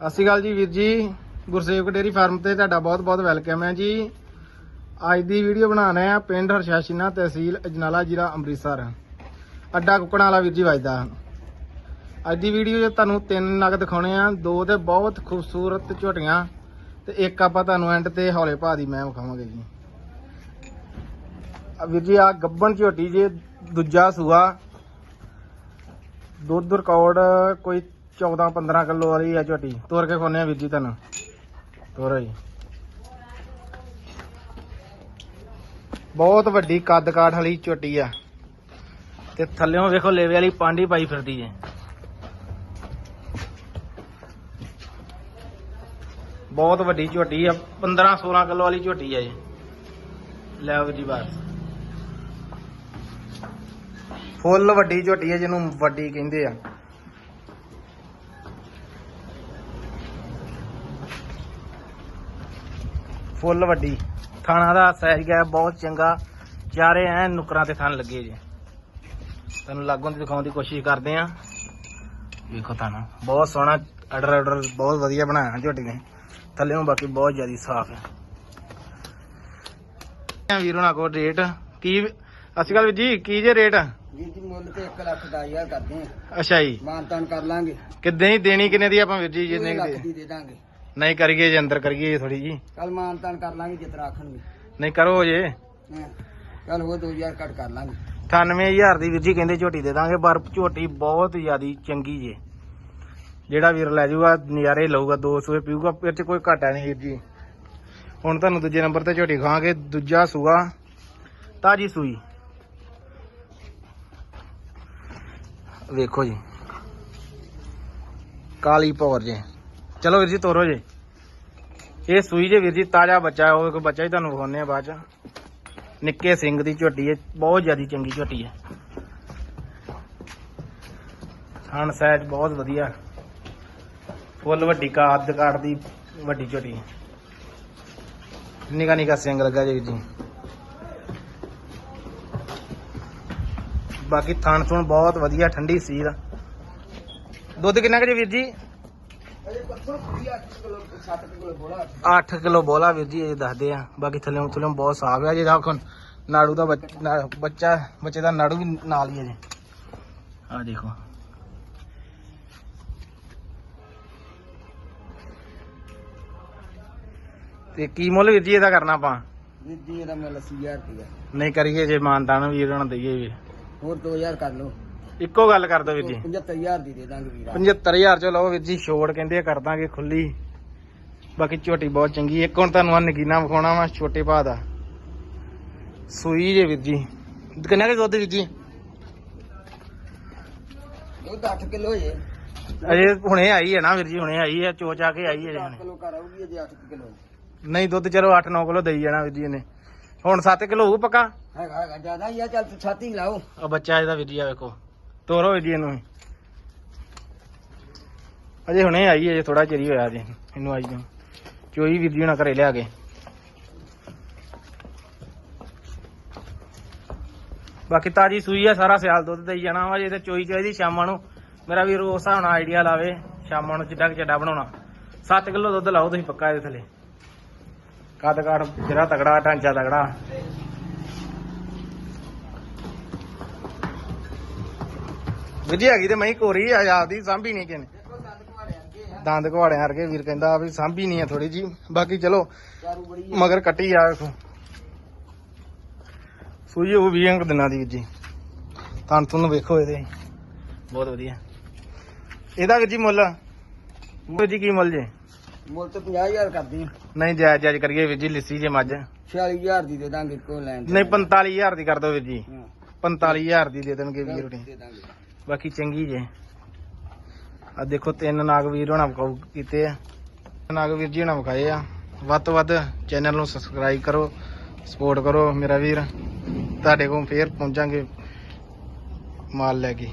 ਸਤਿ ਸ਼੍ਰੀ ਅਕਾਲ ਜੀ ਵੀਰ ਜੀ। ਗੁਰਸੇਵਕ ਡੇਰੀ ਫਾਰਮ ਤੇ ਤੁਹਾਡਾ ਬਹੁਤ-ਬਹੁਤ ਵੈਲਕਮ ਹੈ ਜੀ। ਅੱਜ ਦੀ ਵੀਡੀਓ ਬਣਾਉਣਾ ਹੈ ਪਿੰਡ ਹਰਸ਼ਾਸ਼ੀਨਾ ਤਹਿਸੀਲ ਅਜਨਾਲਾ ਜ਼ਿਲ੍ਹਾ ਅੰਮ੍ਰਿਤਸਰ। ਅੱਡਾ ਕੁੱਕੜਾਂ ਵਾਲਾ ਵੀਰ ਜੀ ਵੱਜਦਾ। ਅੱਜ ਦੀ ਵੀਡੀਓ 'ਚ ਤੁਹਾਨੂੰ ਤਿੰਨ ਨਗ ਦਿਖਾਉਣੇ ਆ, ਦੋ ਤੇ ਬਹੁਤ ਖੂਬਸੂਰਤ ਝੋਟੀਆਂ ਤੇ ਇੱਕ ਆਪਾਂ ਤੁਹਾਨੂੰ ਐਂਡ ਤੇ ਹੌਲੇ ਭਾ ਦੀ ਮੈਂ ਵਿਖਾਵਾਂਗੇ ਜੀ। ਆ ਵੀਰ ਜੀ, ਆ ਗੱਬਣ ਝੋਟੀ ਜੇ, ਦੂਜਾ ਸੂਆ। ਦੁੱਧ ਰਿਕਾਰਡ ਕੋਈ 14 15 ਕਿਲੋ ਵਾਲੀ ਆ ਝੋਟੀ। ਤੋਰ ਕੇ ਖੋਨੇ ਆ ਵੀਰ ਜੀ ਤੁਹਾਨੂੰ। ਤੋਰੋ ਜੀ। ਬਹੁਤ ਵੱਡੀ ਕੱਦ ਕਾਠ ਵਾਲੀ ਝੋਟੀ ਆ। ਤੇ ਥੱਲੇੋਂ ਵੇਖੋ ਲੇਵੇ ਵਾਲੀ ਪਾਂਡੀ ਪਾਈ ਫਿਰਦੀ ਏ। ਬਹੁਤ ਵੱਡੀ ਝੋਟੀ ਆ 15 16 ਕਿਲੋ ਵਾਲੀ ਝੋਟੀ ਆ ਜੀ ਲੈ ਆਓ ਜੀ ਬਸ। ਫੁੱਲ ਵੱਡੀ ਝੋਟੀ ਆ, ਜਿਹਨੂੰ ਵੱਡੀ ਕਹਿੰਦੇ ਆ। ਫੁੱਲ ਵੱਡੀ। ਥਾਣਾ ਦਾ ਸਾਈਜ਼ ਗਿਆ ਬਹੁਤ ਚੰਗਾ। ਚਾਰੇ ਐ ਨੁਕਰਾਂ ਤੇ ਥਣ ਲੱਗੇ ਜੀ। ਤੁਹਾਨੂੰ ਲਾਗੋਂ ਦੀ ਦਿਖਾਉਣ ਦੀ ਕੋਸ਼ਿਸ਼ ਕਰਦੇ ਆ। ਵੇਖੋ ਥਾਣਾ। ਬਹੁਤ ਸੋਹਣਾ ਆਰਡਰ ਆਰਡਰ ਬਹੁਤ ਵਧੀਆ ਬਣਾਇਆ ਝੋਟੀ ਨੇ। ਥੱਲੇੋਂ ਬਾਕੀ ਬਹੁਤ ਜ਼ਿਆਦਾ ਸਾਫ਼ ਹੈ। ਵੀਰ ਹੋਣਾ ਕੋਲ ਰੇਟ ਕੀ ਅਸੀਂ ਕੱਲ ਜੀ ਕੀ ਜੇ ਰੇਟ ਵੀਰ ਜੀ ਮੁੱਲ ਤੇ 1 ਲੱਖ ਦਾ ਹਜ਼ਾਰ ਕਰਦੇ ਆ। ਅੱਛਾ ਜੀ। ਮਾਨਤਾਨ ਕਰ ਲਾਂਗੇ। ਕਿੱਦਾਂ ਹੀ ਦੇਣੀ ਕਿੰਨੇ ਦੀ ਆਪਾਂ ਵੀਰ ਜੀ ਕੁ ਦੀ? ਦੀ ਦੇ ਦਾਂਗੇ। ਨਹੀਂ ਕਰੀਏ ਜੇ ਅੰਦਰ ਕਰੀਏ ਥੋੜੀ ਜੀ ਕੱਲ ਮਾਨਤਾਨ ਕਰ ਲਾਂਗੇ ਜਿਤਨਾ ਆਖਣਗੇ ਨਹੀਂ ਕਰੋ ਜੇ। ਕੱਲ ਉਹ 2000 ਕੱਟ ਕਰ ਲਾਂਗੇ। 98000 ਦੀ ਵੀਰ ਜੀ ਕਹਿੰਦੇ ਝੋਟੀ ਦੇ ਦਾਂਗੇ ਪਰ ਝੋਟੀ ਬਹੁਤ ਜ਼ਿਆਦੀ ਚੰਗੀ ਜੇ। ਜਿਹੜਾ ਵੀਰ ਲੈ ਜਾਊਗਾ ਨਜ਼ਾਰੇ ਲਊਗਾ 200 ਪੀਊਗਾ ਫਿਰ ਚ ਕੋਈ ਘਾਟਾ ਨਹੀਂ ਵੀਰ ਜੀ। ਹੁਣ ਤੁਹਾਨੂੰ ਦੂਜੇ ਨੰਬਰ ਤੇ ਝੋਟੀ ਖਾਵਾਂਗੇ ਦੂਜਾ ਸੂਆ ਤਾਜੀ ਸੂਈ। ਵੇਖੋ ਜੀ। ਕਾਲੀ ਪੌਰ ਜੇ। ਚਲੋ ਵੀਰ ਜੀ ਤੋਰੋ ਜੇ। ਇਹ ਸੂਈ ਜੇ ਵੀਰ ਜੀ ਤਾਜ਼ਾ ਬੱਚਾ ਹੈ, ਉਹ ਇੱਕ ਬੱਚਾ ਹੀ ਤੁਹਾਨੂੰ ਵਿਖਾਉਂਦੇ ਆ ਬਾਅਦ ਚ। ਨਿੱਕੇ ਸਿੰਘ ਦੀ ਝੋਟੀ ਹੈ ਬਹੁਤ ਜ਼ਿਆਦੀ ਚੰਗੀ ਝੋਟੀ ਹੈ। ਹਣ ਸਾਈਜ਼ ਬਹੁਤ ਵਧੀਆ। ਫੁੱਲ ਵੱਡੀ ਕਾਦ ਕਾਟ ਦੀ ਵੱਡੀ ਝੋਟੀ ਨਿਕਾ ਨਿਕਾ ਸਿੰਘ ਲੱਗਾ ਜੀ ਵੀਰ ਜੀ। ਬਾਕੀ ਥਣ ਥੁਣ ਬਹੁਤ ਵਧੀਆ ਠੰਡੀ ਸੀਲ ਦੁੱਧ ਕਿੰਨਾ ਕੁ ਜੀ ਵੀਰ ਜੀ? 8 ਕਿਲੋ 7 ਕਿਲੋ ਬੋਲਾ 8 ਕਿਲੋ ਬੋਲਾ ਵੀਰ ਜੀ ਇਹ ਦੱਸਦੇ ਆ। ਬਾਕੀ ਥੱਲੇ ਥੱਲੇ ਬਹੁਤ ਸਾਫ਼ ਹੈ ਜੀ ਦੇਖੋ ਨਾੜੂ ਦਾ ਬੱਚ- ਬੱਚਾ ਦਾ ਨਾੜੂ ਵੀ ਨਾਲ ਹੀ ਹੈ ਜੀ ਆ ਦੇਖੋ। ਤੇ ਕੀ ਮੁੱਲ ਵੀਰ ਜੀ ਇਹਦਾ ਕਰਨਾ ਆਪਾਂ? ਵੀਰ ਜੀ ਇਹਦਾ ਮੁੱਲ 80000 ਰੁਪਇਆ ਨਹੀਂ ਕਰੀਏ ਜੇ ਮਾਨਤਾਨ ਵੀਰ ਹੁਣ ਦਈਏ ਵੀ। ਹੋਰ 2000 ਕਰ ਲਓ। ਇੱਕੋ ਗੱਲ ਕਰ ਦੋ ਵੀਰ ਜੀ। 75000 ਦੀ ਦੇ ਦਾਂਗੇ ਵੀਰ। 75000 ਚ ਲਓ ਵੀਰ ਜੀ ਛੋੜ ਕਹਿੰਦੇ ਆ ਕਰ ਦਾਂਗੇ ਖੁੱਲੀ। ਬਾਕੀ ਝੋਟੀ ਬਹੁਤ ਚੰਗੀ ਇੱਕ ਹੁਣ ਤੁਹਾਨੂੰ ਆ ਨਗੀਨਾ ਵਿਖਾਉਣਾ ਵਾ ਛੋਟੇ ਭਾ ਦਾ। ਸੂਈ ਜੇ ਵੀਰ ਜੀ। ਕਿੰਨਾ ਕੁ ਦੁੱਧ ਵੀਰ ਜੀ? ਉਹ 8 ਕਿਲੋ ਜੇ। ਅਜੇ ਹੁਣੇ ਆਈ ਹੈ ਨਾ ਵੀਰ ਜੀ ਹੁਣੇ ਆਈ ਹੈ ਚੋਚ ਆ ਕੇ ਆਈ ਹੈ ਜੀ 8 ਹੁਣੇ। ਕਿਲੋ ਕਰ ਆਊਗੀ ਅਜੇ 8 ਕਿਲੋ। ਨਹੀਂ ਦੁੱਧ ਚਲੋ 8-9 ਕਿਲੋ ਦੇਈ ਜਾਣਾ ਵੀਰ ਜੀ ਇਹਨੇ। ਹੁਣ 7 ਕਿਲੋ ਹੋਊ ਪੱਕਾ? ਹੈਗਾ ਹੈਗਾ ਜ਼ਿਆਦਾ ਹੀ ਆ ਚੱਲ ਛਾਤੀ ਲਾਓ। ਆ ਬੱਚਾ ਇਹਦਾ ਵੀਰ ਜੀ ਆ ਵੇਖੋ। ਤੋਰੋ ਜੀ ਇਹਨੂੰ ਅਜੇ ਹੁਣੇ ਆਈ ਹੈ ਥੋੜਾ ਚਿਰ ਹੀ ਹੋਇਆ ਜੀ ਇਹਨੂੰ ਆਈ ਨੂੰ। ਚੋਈ ਵੀਰ ਜੀ ਹੁਣਾਂ ਘਰੇ ਲਿਆ ਕੇ। ਬਾਕੀ ਤਾਜੀ ਸੂਈ ਆ, ਸਾਰਾ ਸਿਆਲ ਦੁੱਧ ਦੇਈ ਜਾਣਾ ਵਾ, ਜੇ ਤੇ ਚੋਈ ਚਾਹੀਦੀ ਸ਼ਾਮਾਂ ਨੂੰ। ਮੇਰਾ ਵੀਰ ਉਸ ਹਿਸਾਬ ਨਾਲ ਆਈਡੀਆ ਲਾਵੇ, ਸ਼ਾਮਾਂ ਨੂੰ ਜਿੱਡਾ ਕਿ ਚੱਡਾ ਬਣਾਉਣਾ। 7 ਕਿਲੋ ਦੁੱਧ ਲਾਓ ਤੁਸੀਂ ਪੱਕਾ ਇਹਦੇ ਥੱਲੇ। ਕੱਦ ਕਾਠ ਜਿਹੜਾ ਤਗੜਾ ਢਾਂਚਾ ਤਗੜਾ ਵਿਜੀ ਹੈਗੀ ਤੇ ਮੈਂ ਕੋਰੀ ਆ ਆਪਦੀ ਸਾਂਭੀ ਨਹੀਂ ਕਿਨੇ ਦੰਦ ਘਵਾੜਿਆਂ ਵਰਗੇ ਵੀਰ ਕਹਿੰਦਾ ਵੀ ਸਾਂਭੀ ਨਹੀਂ ਆ ਥੋੜੀ ਜੀ ਬਾਕੀ ਚਲੋ ਮਗਰ ਕੱਟੀ ਆ ਵੇਖੋ। ਸੂਈ ਉਹ 20 ਕੁ ਦਿਨਾਂ ਦੀ ਵੀਰ ਜੀ। ਤਨ ਤੁਹਾਨੂੰ ਵੇਖੋ ਇਹਦੇ। ਬਹੁਤ ਵਧੀਆ। ਇਹਦਾ ਵੀਰ ਜੀ ਮੁੱਲ? ਵੀਰ ਜੀ ਕੀ ਮੁੱਲ ਜੇ? ਮੁੱਲ ਤੇ 50000 ਕਰਦੀ। ਨਹੀਂ ਜਾਇਜ਼ ਜਾਇਜ਼ ਕਰੀਏ ਵੀਰ ਜੀ ਲਿੱਸੀ ਜੇ ਮੱਝ। 46000 ਦੀ ਦੇ ਦਾਂਗੇ ਕੋ ਲੈਣ ਦੇ। ਨਹੀਂ 45000 ਦੀ ਕਰ ਦਿਓ ਵੀਰ ਜੀ। ਹਾਂ। 45000 ਦੀ ਦੇ ਦੇਣਗੇ ਵੀਰ ਦੇ ਦਾਂਗੇ। ਬਾਕੀ ਚੰਗੀ ਜੇ। ਆ ਦੇਖੋ, ਤਿੰਨ ਨਾਗਵੀਰ ਹੋਣਾ ਵਿਖਾਊ ਕੀਤੇ ਆ। ਨਾਗ ਵੀਰ ਜੀ ਹੋਣਾ ਵਿਖਾਏ ਆ। ਵੱਧ ਤੋਂ ਵੱਧ ਚੈਨਲ ਨੂੰ ਸਬਸਕ੍ਰਾਈਬ ਕਰੋ ਸਪੋਰਟ ਕਰੋ ਮੇਰਾ ਵੀਰ। ਤੁਹਾਡੇ ਕੋਲ ਫੇਰ ਪਹੁੰਚਾਂਗੇ ਮਾਲ ਲੈ ਕੇ।